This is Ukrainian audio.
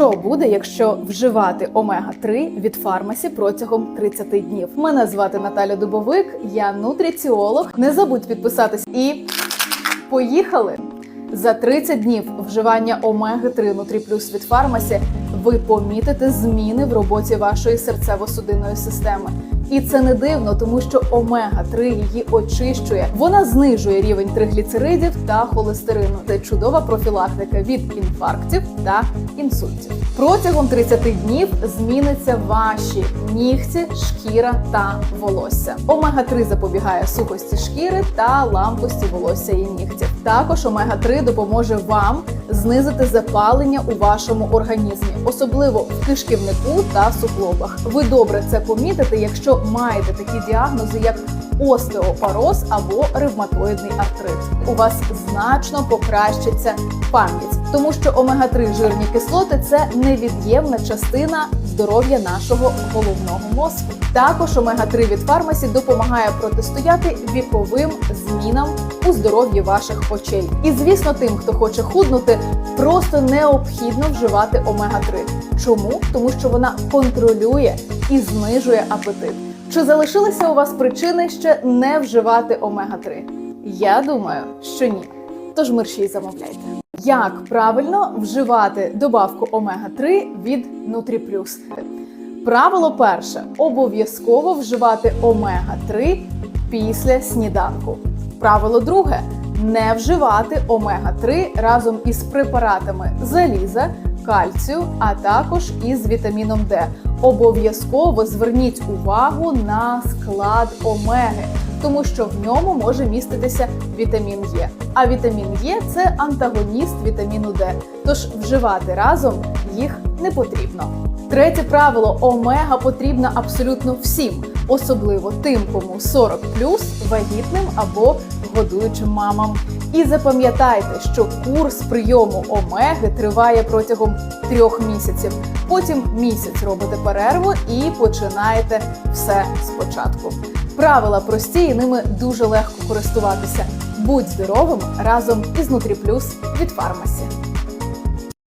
Що буде, якщо вживати омега 3 від фармасі протягом 30 днів? Мене звати Наталя Дубовик, я нутриціолог. Не забудь підписатись і поїхали! За 30 днів вживання омеги 3 Нутрі Плюс від фармасі ви помітите зміни в роботі вашої серцево-судинної системи. І це не дивно, тому що омега 3 її очищує. Вона знижує рівень тригліцеридів та холестерину. Це чудова профілактика від інфарктів та інсультів. Протягом 30 днів зміниться ваші нігті, шкіра та волосся. Омега 3 запобігає сухості шкіри та ламкості волосся і нігтів. Також омега 3 допоможе вам знизити запалення у вашому організмі, особливо в кишківнику та суглобах. Ви добре це помітите, якщо маєте такі діагнози, як остеопороз або ревматоїдний артрит. У вас значно покращиться пам'ять, тому що омега-3 жирні кислоти це невід'ємна частина здоров'я нашого головного мозку. Також омега-3 від фармасі допомагає протистояти віковим змінам у здоров'ї ваших очей. І звісно, тим, хто хоче худнути, просто необхідно вживати омега-3. Чому? Тому що вона контролює і знижує апетит. Чи залишилися у вас причини ще не вживати омега-3? Я думаю, що ні. Тож мерщій замовляйте. Як правильно вживати добавку омега-3 від NutriPlus? Правило перше: обов'язково вживати омега-3 після сніданку. Правило друге не вживати омега-3 разом із препаратами заліза, кальцію, а також із вітаміном Д. Обов'язково зверніть увагу на склад омеги, тому що в ньому може міститися вітамін Е. А вітамін Е це антагоніст вітаміну Д. Тож вживати разом їх не потрібно. Третє правило омега потрібна абсолютно всім, особливо тим, кому 40 вагітним або годуючим мамам. І запам'ятайте, що курс прийому омеги триває протягом трьох місяців. Потім місяць робите перерву і починаєте все спочатку. Правила прості, і ними дуже легко користуватися. Будь здоровим разом із Нутріплюс від фармасі.